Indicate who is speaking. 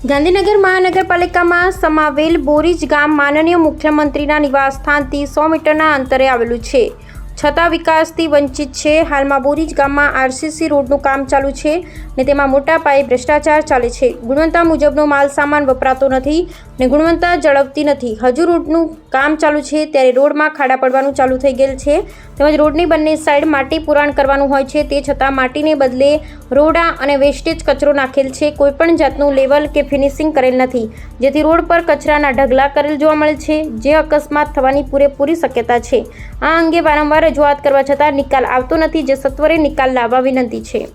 Speaker 1: ગાંધીનગર મહાનગરપાલિકામાં સમાવેલ બોરીજ ગામ માનનીય મુખ્યમંત્રીના નિવાસસ્થાનથી સો મીટરના અંતરે આવેલું છે. છતાં વિકાસથી વંચિત છે. હાલમાં બોરીજ ગામમાં આરસીસી રોડનું કામ ચાલુ છે ને તેમાં મોટા પાયે ભ્રષ્ટાચાર ચાલે છે. ગુણવત્તા મુજબનો માલ સામાન વપરાતો નથી ને ગુણવત્તા જળવતી નથી. હજુ રોડનું કામ ચાલુ છે ત્યારે રોડમાં ખાડા પડવાનું ચાલુ થઈ ગયેલ છે. તેમજ રોડની બંને સાઈડ માટી પુરાણ કરવાનું હોય છે. તે છતાં માટીને બદલે રોડા અને વેસ્ટેજ કચરો નાખેલ છે. કોઈપણ જાતનું લેવલ કે ફિનિશિંગ કરેલ નથી. જેથી રોડ પર કચરાના ઢગલા કરેલ જોવા મળે છે. જે અકસ્માત થવાની પૂરેપૂરી શક્યતા છે. આ અંગે વારંવાર રજૂઆત કરવા છતાં નિકાલ આવતો નથી જે સત્વરે નિકાલ લાવવા વિનંતી છે.